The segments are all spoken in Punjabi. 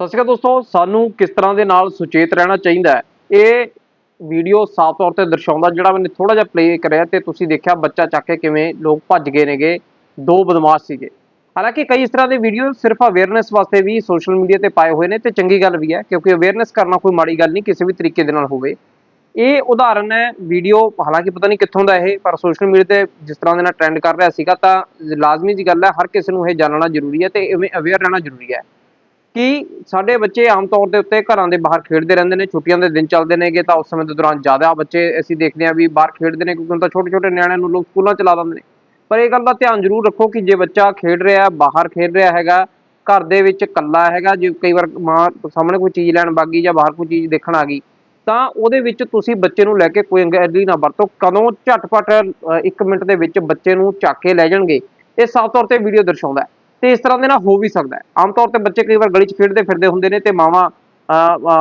ਸਤਿ ਸ਼੍ਰੀ ਅਕਾਲ ਦੋਸਤੋ, ਸਾਨੂੰ ਕਿਸ ਤਰ੍ਹਾਂ ਦੇ ਨਾਲ ਸੁਚੇਤ ਰਹਿਣਾ ਚਾਹੀਦਾ ਹੈ? ਇਹ ਵੀਡੀਓ ਸਾਫ਼ ਤੌਰ ਤੇ ਦਰਸਾਉਂਦਾ ਜਿਹੜਾ ਮੈंने ਥੋੜਾ ਜਿਹਾ ਪਲੇ ਕਰਿਆ ਤੇ ਤੁਸੀਂ ਦੇਖਿਆ ਬੱਚਾ ਚੱਕ ਕੇ ਕਿਵੇਂ ਲੋਕ ਭੱਜ ਗਏ ਨੇਗੇ, ਦੋ ਬਦਮਾਸ਼ ਸੀਗੇ। ਹਾਲਾਂਕਿ ਕਈ ਇਸ ਤਰ੍ਹਾਂ ਦੇ ਵੀਡੀਓ ਸਿਰਫ ਅਵੇਅਰਨੈਸ ਵਾਸਤੇ ਵੀ ਸੋਸ਼ਲ ਮੀਡੀਆ ਤੇ ਪਾਏ ਹੋਏ ਨੇ ਤੇ ਚੰਗੀ ਗੱਲ ਵੀ ਹੈ, ਕਿਉਂਕਿ ਅਵੇਅਰਨੈਸ ਕਰਨਾ ਕੋਈ ਮਾੜੀ ਗੱਲ ਨਹੀਂ, ਕਿਸੇ ਵੀ ਤਰੀਕੇ ਦੇ ਨਾਲ ਹੋਵੇ। ਇਹ ਉਦਾਹਰਨ ਹੈ ਵੀਡੀਓ ਹਾਲਾਂਕਿ ਪਤਾ ਨਹੀਂ ਕਿੱਥੋਂ ਦਾ ਇਹ, ਪਰ ਸੋਸ਼ਲ ਮੀਡੀਆ ਤੇ ਜਿਸ ਤਰ੍ਹਾਂ ਦੇ ਨਾਲ ਟ੍ਰੈਂਡ ਕਰ ਰਿਹਾ ਸੀਗਾ, ਤਾਂ ਲਾਜ਼ਮੀ ਜੀ ਗੱਲ ਹੈ, ਹਰ ਕਿਸੇ ਨੂੰ ਇਹ ਜਾਣਨਾ ਜ਼ਰੂਰੀ ਹੈ ਤੇ ਇਵੇਂ ਅਵੇਅਰ ਰਹਿਣਾ ਜ਼ਰੂਰੀ ਹੈ। ਕਿ ਸਾਡੇ ਬੱਚੇ ਆਮ ਤੌਰ ਦੇ ਉੱਤੇ ਘਰਾਂ ਦੇ ਬਾਹਰ ਖੇਡਦੇ ਰਹਿੰਦੇ ਨੇ, ਛੁੱਟੀਆਂ ਦੇ ਦਿਨ ਚੱਲਦੇ ਨੇਗੇ ਤਾਂ ਉਸ ਸਮੇਂ ਦੇ ਦੌਰਾਨ ਜ਼ਿਆਦਾ ਬੱਚੇ ਅਸੀਂ ਦੇਖਦੇ ਹਾਂ ਵੀ ਬਾਹਰ ਖੇਡਦੇ ਨੇ ਕਿਉਂਕਿ ਹੁਣ ਤਾਂ ਛੋਟੇ ਛੋਟੇ ਨਿਆਣਿਆਂ ਨੂੰ ਲੋਕ ਸਕੂਲਾਂ ਚ ਲਾ ਦਿੰਦੇ ਨੇ। ਪਰ ਇਹ ਗੱਲ ਦਾ ਧਿਆਨ ਜ਼ਰੂਰ ਰੱਖੋ ਕਿ ਜੇ ਬੱਚਾ ਖੇਡ ਰਿਹਾ, ਬਾਹਰ ਖੇਡ ਰਿਹਾ ਹੈਗਾ, ਘਰ ਦੇ ਵਿੱਚ ਇਕੱਲਾ ਹੈਗਾ, ਜੇ ਕਈ ਵਾਰ ਮਾਂ ਸਾਹਮਣੇ ਕੋਈ ਚੀਜ਼ ਲੈਣ ਬਾਗੀ ਜਾਂ ਬਾਹਰ ਕੋਈ ਚੀਜ਼ ਦੇਖਣ ਆ ਗਈ, ਤਾਂ ਉਹਦੇ ਵਿੱਚ ਤੁਸੀਂ ਬੱਚੇ ਨੂੰ ਲੈ ਕੇ ਕੋਈ ਅੰਗੈਲੀ ਨਾ ਵਰਤੋ। ਕਦੋਂ ਝਟਪਟ 1 ਮਿੰਟ ਦੇ ਵਿੱਚ ਬੱਚੇ ਨੂੰ ਚੱਕ ਕੇ ਲੈ ਜਾਣਗੇ, ਇਹ ਸਾਫ਼ ਤੌਰ ਤੇ ਵੀਡੀਓ ਦਰਸਾਉਂਦਾ ਹੈ। ਤੇ ਇਸ ਤਰ੍ਹਾਂ ਦੇ ਨਾਲ ਹੋ ਵੀ ਸਕਦਾ ਆਮ ਤੌਰ ਤੇ ਬੱਚੇ ਕਈ ਵਾਰ ਗਲੀ 'ਚ ਖੇਡਦੇ ਫਿਰਦੇ ਹੁੰਦੇ ਨੇ ਤੇ ਮਾਵਾਂ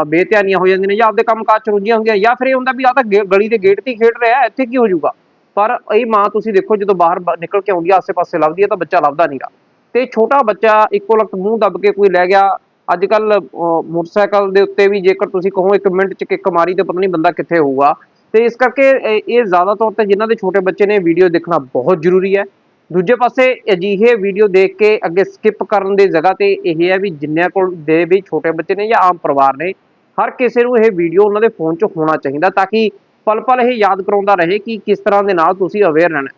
ਬੇਧਿਆਨੀਆਂ ਹੋ ਜਾਂਦੀਆਂ ਨੇ ਜਾਂ ਆਪਦੇ ਕੰਮ ਕਾਜ 'ਚ ਰੁੱਝੀਆਂ ਹੁੰਦੀਆਂ ਜਾਂ ਫਿਰ ਇਹ ਹੁੰਦਾ ਵੀ ਆ ਤਾਂ ਗੇ- ਗਲੀ ਦੇ ਗੇਟ ਤੇ ਹੀ ਖੇਡ ਰਿਹਾ, ਇੱਥੇ ਕੀ ਹੋ ਜਾਊਗਾ? ਪਰ ਇਹ ਮਾਂ ਤੁਸੀਂ ਦੇਖੋ ਜਦੋਂ ਬਾਹਰ ਬ- ਨਿਕਲ ਕੇ ਆਉਂਦੀ ਆ, ਆਸੇ-ਪਾਸੇ ਲੱਭਦੀ ਹੈ ਤਾਂ ਬੱਚਾ ਲੱਭਦਾ ਨਹੀਂਗਾ ਤੇ ਛੋਟਾ ਬੱਚਾ ਇੱਕੋ ਲਖਤ ਮੂੰਹ ਦੱਬ ਕੇ ਕੋਈ ਲੈ ਗਿਆ ਅੱਜ ਕੱਲ ਮੋਟਰਸਾਈਕਲ ਦੇ ਉੱਤੇ ਵੀ ਜੇਕਰ ਤੁਸੀਂ ਕਹੋ ਇੱਕ ਮਿੰਟ 'ਚ ਕਿੱਕ ਮਾਰੀ ਤੇ ਪਤਾ ਨਹੀਂ ਬੰਦਾ ਕਿੱਥੇ ਹੋਊਗਾ। ਤੇ ਇਸ ਕਰਕੇ ਇਹ ਇਹ ਜ਼ਿਆਦਾ ਤੌਰ ਤੇ ਜਿਨ੍ਹਾਂ ਦੇ ਛੋਟੇ ਬੱਚੇ ਨੇ, ਵੀਡੀਓ ਦੇਖਣਾ ਬਹੁਤ ਜ਼ਰੂਰੀ ਹੈ। ਦੂਜੇ ਪਾਸੇ ਅਜਿਹੇ ਵੀਡੀਓ ਦੇਖ ਕੇ ਅੱਗੇ ਸਕਿਪ ਕਰਨ ਦੀ ਜਗ੍ਹਾ ਤੇ ਇਹ ਹੈ ਵੀ ਜਿੰਨਿਆਂ ਕੋਲ ਦੇ ਵੀ ਛੋਟੇ ਬੱਚੇ ਨੇ ਜਾਂ ਆਮ ਪਰਿਵਾਰ ਨੇ, ਹਰ ਕਿਸੇ ਨੂੰ ਇਹ ਵੀਡੀਓ ਉਹਨਾਂ ਦੇ ਫੋਨ 'ਚ ਹੋਣਾ ਚਾਹੀਦਾ ਤਾਂ ਕਿ ਪਲ ਪਲ ਇਹ ਯਾਦ ਕਰਾਉਂਦਾ ਰਹੇ ਕਿ ਕਿਸ ਤਰ੍ਹਾਂ ਦੇ ਨਾਲ ਤੁਸੀਂ ਅਵੇਅਰ ਰਹਿਣਾ।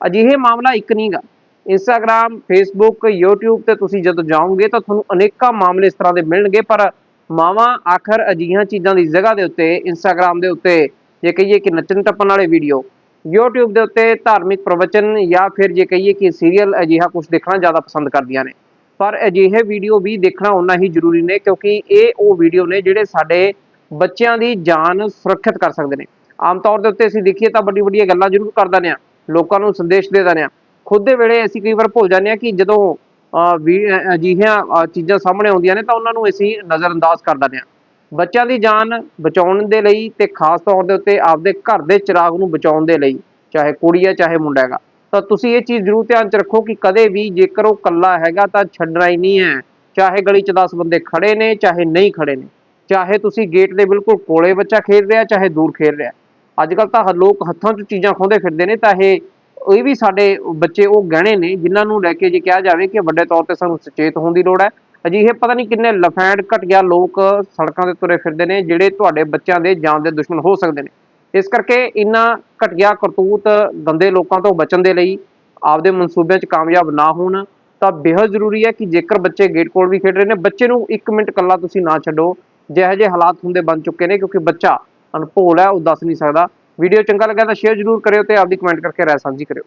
ਅਜਿਹੇ ਮਾਮਲਾ ਇੱਕ ਨਹੀਂਗਾ ਇੰਸਟਾਗ੍ਰam ਫੇਸਬੁੱਕ YouTube ਤੇ ਤੁਸੀਂ ਜਦੋਂ ਜਾਓਗੇ ਤਾਂ ਤੁਹਾਨੂੰ ਅਨੇਕਾਂ ਮਾਮਲੇ ਇਸ ਤਰ੍ਹਾਂ ਦੇ ਮਿਲਣਗੇ, ਪਰ ਮਾਵਾਂ ਆਖਰ ਅਜਿਹੀਆਂ ਚੀਜ਼ਾਂ ਦੀ ਜਗ੍ਹਾ ਦੇ ਉੱਤੇ ਇੰਸਟਾਗ੍ਰam ਦੇ ਉੱਤੇ ਜੇ ਕਹੀਏ ਕਿ ਨੱਚਣ ਟੱਪਣ ਵਾਲੇ ਵੀਡੀਓ YouTube ਦੇ ਉੱਤੇ ਧਾਰਮਿਕ ਪ੍ਰਵਚਨ ਜਾਂ ਫਿਰ ਜੇ ਕਹੀਏ ਕਿ ਸੀਰੀਅਲ ਅਜਿਹਾ ਕੁਝ ਦੇਖਣਾ ਜ਼ਿਆਦਾ ਪਸੰਦ ਕਰਦੀਆਂ ਨੇ। ਪਰ ਅਜਿਹੇ ਵੀਡੀਓ ਵੀ ਦੇਖਣਾ ਉਨਾ ਹੀ ਜ਼ਰੂਰੀ ਨੇ ਕਿਉਂਕਿ ਇਹ ਉਹ ਵੀਡੀਓ ਨੇ ਜਿਹੜੇ ਸਾਡੇ ਬੱਚਿਆਂ ਦੀ ਜਾਨ ਸੁਰੱਖਿਅਤ ਕਰ ਸਕਦੇ ਨੇ। ਆਮ ਤੌਰ ਦੇ ਉੱਤੇ ਅਸੀਂ ਦੇਖੀਏ ਤਾਂ ਵੱਡੀ ਵੱਡੀਆਂ ਗੱਲਾਂ ਜ਼ਰੂਰ ਕਰ ਦਿੰਦੇ ਹਾਂ, ਲੋਕਾਂ ਨੂੰ ਸੰਦੇਸ਼ ਦੇ ਦਿੰਦੇ ਹਾਂ। ਖੁਦ ਦੇ ਵੇਲੇ ਅਸੀਂ ਕਈ ਵਾਰ ਭੁੱਲ ਜਾਂਦੇ ਹਾਂ ਕਿ ਜਦੋਂ ਵੀ ਅਜਿਹੀਆਂ ਚੀਜ਼ਾਂ ਸਾਹਮਣੇ ਆਉਂਦੀਆਂ ਨੇ ਤਾਂ ਉਹਨਾਂ ਨੂੰ ਅਸੀਂ ਨਜ਼ਰਅੰਦਾਜ਼ ਕਰ ਦਿੰਦੇ ਹਾਂ। ਬੱਚਿਆਂ ਦੀ ਜਾਨ ਬਚਾਉਣ ਦੇ ਲਈ ਤੇ ਖਾਸ ਤੌਰ ਦੇ ਉੱਤੇ ਆਪਦੇ ਘਰ ਦੇ ਚਿਰਾਗ ਨੂੰ ਬਚਾਉਣ ਦੇ ਲਈ, ਚਾਹੇ ਕੁੜੀ ਹੈ, ਚਾਹੇ ਮੁੰਡਾ ਹੈਗਾ। ਤਾਂ ਤੁਸੀਂ ਇਹ ਚੀਜ਼ ਜ਼ਰੂਰ ਧਿਆਨ ਚ ਰੱਖੋ ਕਿ ਕਦੇ ਵੀ ਜੇਕਰ ਉਹ ਕੱਲਾ ਹੈਗਾ ਤਾਂ ਛੱਡਣਾ ਹੀ ਨਹੀਂ ਹੈ। ਚਾਹੇ ਗਲੀ 'ਚ 10 ਬੰਦੇ ਖੜੇ ਨੇ, ਚਾਹੇ ਨਹੀਂ ਖੜੇ ਨੇ। ਚਾਹੇ ਤੁਸੀਂ ਗੇਟ ਦੇ ਬਿਲਕੁਲ ਕੋਲੇ ਬੱਚਾ ਖੇਡ ਰਿਹਾ, ਚਾਹੇ ਦੂਰ ਖੇਡ ਰਿਹਾ। ਅੱਜ ਕੱਲ ਤਾਂ ਲੋਕ ਹੱਥਾਂ 'ਚ ਚੀਜ਼ਾਂ ਖੋਹਦੇ ਫਿਰਦੇ ਨੇ, ਤਾਂ ਇਹ ਇਹ ਵੀ ਸਾਡੇ ਬੱਚੇ ਉਹ ਗਹਿਣੇ ਨੇ ਜਿਨ੍ਹਾਂ ਨੂੰ ਲੈ ਕੇ ਜੇ ਕਿਹਾ ਜਾਵੇ ਕਿ ਵੱਡੇ ਤੌਰ ਤੇ ਸਾਨੂੰ ਸੁਚੇਤ ਹੋਣ ਦੀ ਲੋੜ ਹੈ। ਅਜਿਹੇ ਪਤਾ ਨਹੀਂ ਕਿੰਨੇ ਲਫੈਂਡ ਘਟਿਆ ਲੋਕ ਸੜਕਾਂ ਤੇ ਤੁਰੇ ਫਿਰਦੇ ਨੇ, ਜਿਹੜੇ ਤੁਹਾਡੇ ਬੱਚਿਆਂ ਦੇ ਜਾਨ ਦੇ ਦੁਸ਼ਮਣ ਹੋ ਸਕਦੇ ਨੇ। ਇਸ ਕਰਕੇ ਇਨ੍ਹਾਂ ਘਟਿਆ ਕਰਤੂਤ ਗੰਦੇ ਲੋਕਾਂ ਤੋਂ ਬਚਣ ਦੇ ਲਈ, ਆਪਦੇ ਮਨਸੂਬਿਆਂ 'ਚ ਕਾਮਯਾਬ ਨਾ ਹੋਣ, ਤਾਂ ਬੇਹੱਦ ਜ਼ਰੂਰੀ ਹੈ ਕਿ ਜੇਕਰ ਬੱਚੇ ਗੇਟ ਕੋਲ ਵੀ ਖੇਡ ਰਹੇ ਨੇ, ਬੱਚੇ ਨੂੰ 1 ਮਿੰਟ ਇਕੱਲਾ ਤੁਸੀਂ ਨਾ ਛੱਡੋ, ਜਿਹੋ ਜਿਹੇ ਹਾਲਾਤ ਹੁੰਦੇ ਬਣ ਚੁੱਕੇ ਨੇ, ਕਿਉਂਕਿ ਬੱਚਾ ਅਨਭੋਲ ਹੈ, ਉਹ ਦੱਸ ਨਹੀਂ ਸਕਦਾ। ਵੀਡੀਓ ਚੰਗਾ ਲੱਗਾ ਤਾਂ ਸ਼ੇਅਰ ਜ਼ਰੂਰ ਕਰਿਓ ਤੇ ਆਪਦੀ ਕਮੈਂਟ ਕਰਕੇ ਰਾਏ ਸਾਂਝੀ ਕਰਿਓ।